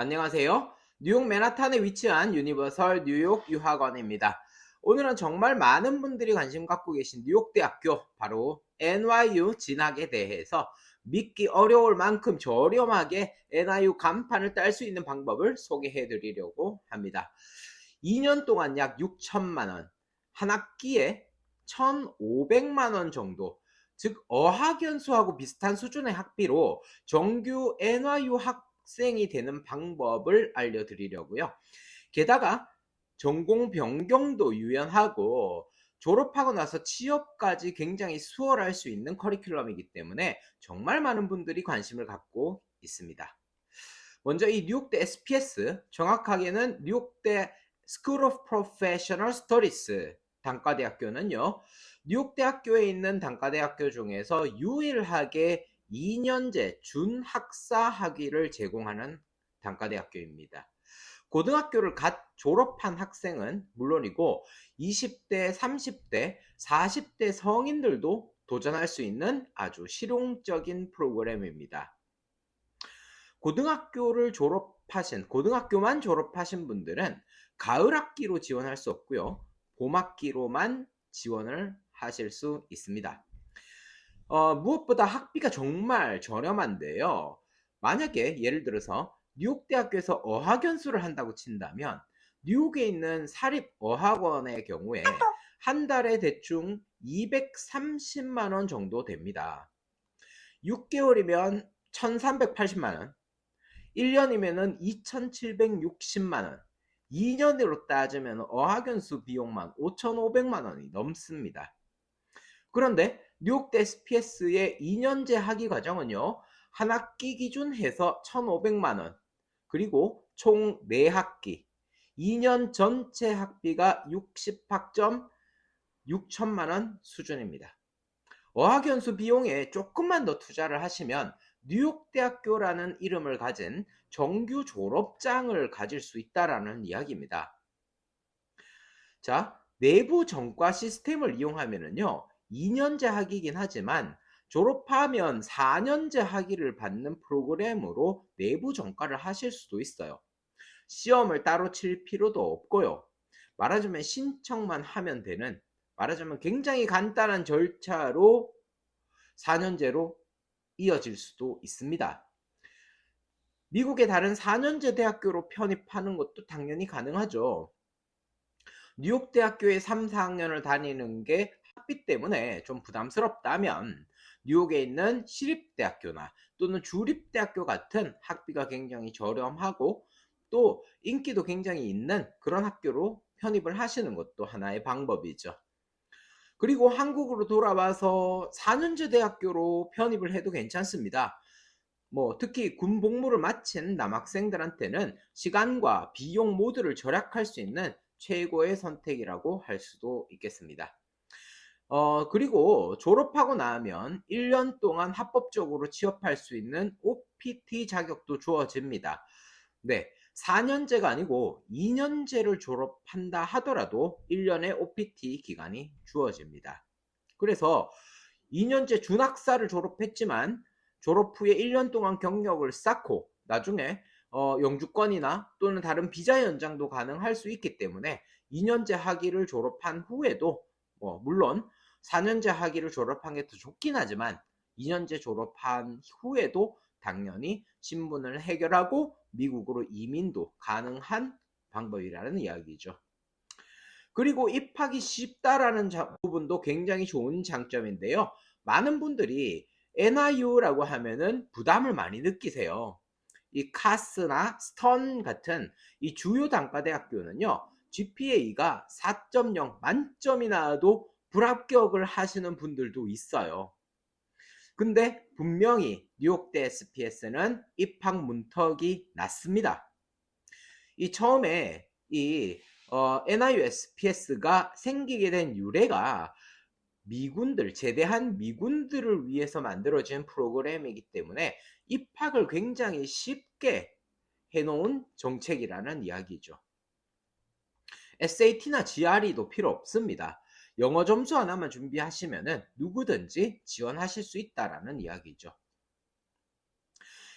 안녕하세요. 뉴욕 맨하탄에 위치한 유니버설 뉴욕 유학원입니다. 오늘은 정말 많은 분들이 관심 갖고 계신 뉴욕 대학교 바로 NYU 진학에 대해서 믿기 어려울 만큼 저렴하게 NYU 간판을 딸 수 있는 방법을 소개해 드리려고 합니다. 2년 동안 약 6천만 원, 한 학기에 1,500만 원 정도, 즉 어학연수하고 비슷한 수준의 학비로 정규 NYU 학 생이 되는 방법을 알려드리려고요. 게다가 전공 변경도 유연하고 졸업하고 나서 취업까지 굉장히 수월할 수 있는 커리큘럼이기 때문에 정말 많은 분들이 관심을 갖고 있습니다. 먼저 이 뉴욕대 SPS, 정확하게는 뉴욕대 School of Professional Studies 단과대학교는요, 뉴욕대학교에 있는 단과대학교 중에서 유일하게 2년제 준학사 학위를 제공하는 단과대학교입니다. 고등학교를 갓 졸업한 학생은 물론이고 20대, 30대, 40대 성인들도 도전할 수 있는 아주 실용적인 프로그램입니다. 고등학교를 졸업하신, 고등학교만 졸업하신 분들은 가을 학기로 지원할 수 없고요. 봄 학기로만 지원을 하실 수 있습니다. 어, 무엇보다 학비가 정말 저렴한데요. 만약에 예를 들어서 뉴욕 대학교에서 어학 연수를 한다고 친다면 뉴욕에 있는 사립 어학원의 경우에 한 달에 대충 230만 원 정도 됩니다. 6개월이면 1380만 원, 1년이면은 2760만 원, 2년으로 따지면 어학연수 비용만 5,500만 원이 넘습니다. 그런데 뉴욕대 SPS의 2년제 학위 과정은요, 한 학기 기준 해서 1,500만 원, 그리고 총 4학기, 2년 전체 학비가 60학점 6천만 원 수준입니다. 어학연수 비용에 조금만 더 투자를 하시면 뉴욕대학교라는 이름을 가진 정규 졸업장을 가질 수 있다라는 이야기입니다. 자, 내부 전과 시스템을 이용하면은요, 2년제 학위이긴 하지만 졸업하면 4년제 학위를 받는 프로그램으로 내부 전과를 하실 수도 있어요. 시험을 따로 칠 필요도 없고요. 말하자면 신청만 하면 되는, 말하자면 굉장히 간단한 절차로 4년제로 이어질 수도 있습니다. 미국의 다른 4년제 대학교로 편입하는 것도 당연히 가능하죠. 뉴욕 대학교에 3, 4학년을 다니는 게 학비 때문에 좀 부담스럽다면 뉴욕에 있는 시립대학교나 또는 주립대학교 같은 학비가 굉장히 저렴하고 또 인기도 굉장히 있는 그런 학교로 편입을 하시는 것도 하나의 방법이죠. 그리고 한국으로 돌아와서 4년제 대학교로 편입을 해도 괜찮습니다. 뭐 특히 군 복무를 마친 남학생들한테는 시간과 비용 모두를 절약할 수 있는 최고의 선택이라고 할 수도 있겠습니다. 어, 그리고 졸업하고 나면 1년 동안 합법적으로 취업할 수 있는 OPT 자격도 주어집니다. 네. 4년제가 아니고 2년제를 졸업한다 하더라도 1년의 OPT 기간이 주어집니다. 그래서 2년제 준학사를 졸업했지만 졸업 후에 1년 동안 경력을 쌓고 나중에 어, 영주권이나 또는 다른 비자 연장도 가능할 수 있기 때문에 2년제 학위를 졸업한 후에도 뭐 물론 4년제 학위를 졸업한 게 더 좋긴 하지만 2년제 졸업한 후에도 당연히 신분을 해결하고 미국으로 이민도 가능한 방법이라는 이야기죠. 그리고 입학이 쉽다라는 부분도 굉장히 좋은 장점인데요. 많은 분들이 NIU라고 하면은 부담을 많이 느끼세요. 이 카스나 스턴 같은 이 주요 단과대학교는요, GPA가 4.0 만점이 나와도 불합격을 하시는 분들도 있어요. 근데 분명히 뉴욕대 SPS는 입학 문턱이 낮습니다. 이 처음에 이 어, NIU SPS가 생기게 된 유래가 미군들, 제대한 미군들을 위해서 만들어진 프로그램이기 때문에 입학을 굉장히 쉽게 해놓은 정책이라는 이야기죠. SAT나 GRE도 필요 없습니다. 영어 점수 하나만 준비하시면 누구든지 지원하실 수 있다라는 이야기죠.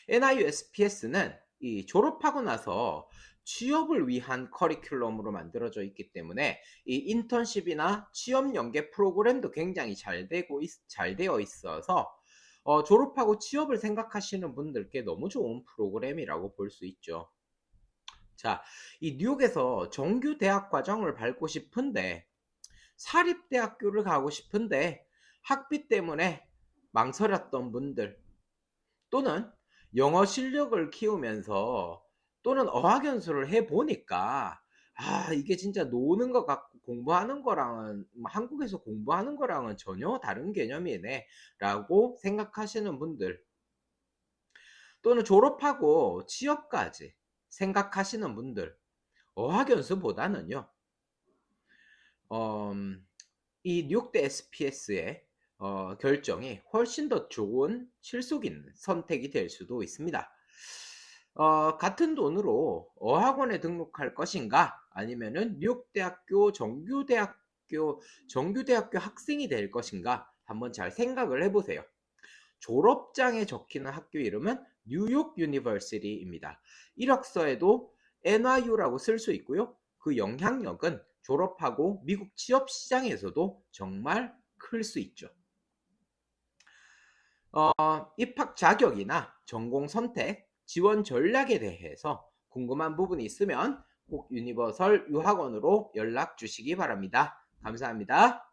NIU SPS는 이 졸업하고 나서 취업을 위한 커리큘럼으로 만들어져 있기 때문에 이 인턴십이나 취업 연계 프로그램도 굉장히 잘 되고 있- 잘 되어 있어서 어, 졸업하고 취업을 생각하시는 분들께 너무 좋은 프로그램이라고 볼 수 있죠. 자, 이 뉴욕에서 정규 대학 과정을 밟고 싶은데 사립대학교를 가고 싶은데 학비 때문에 망설였던 분들 또는 영어 실력을 키우면서 또는 어학연수를 해보니까 아 이게 진짜 노는 것 같고 공부하는 거랑은 뭐 한국에서 공부하는 거랑은 전혀 다른 개념이네 라고 생각하시는 분들 또는 졸업하고 취업까지 생각하시는 분들 어학연수보다는요 음, 이 뉴욕대 SPS의 어, 결정이 훨씬 더 좋은 실속 있는 선택이 될 수도 있습니다. 어, 같은 돈으로 어학원에 등록할 것인가 아니면은 뉴욕대학교 정규대학교 정규대학교 학생이 될 것인가 한번 잘 생각을 해보세요. 졸업장에 적히는 학교 이름은 뉴욕 유니버시티입니다. 이력서에도 NYU라고 쓸 수 있고요. 그 영향력은 졸업하고 미국 취업 시장에서도 정말 클 수 있죠. 어, 입학 자격이나 전공 선택, 지원 전략에 대해서 궁금한 부분이 있으면 꼭 유니버설 유학원으로 연락 주시기 바랍니다. 감사합니다.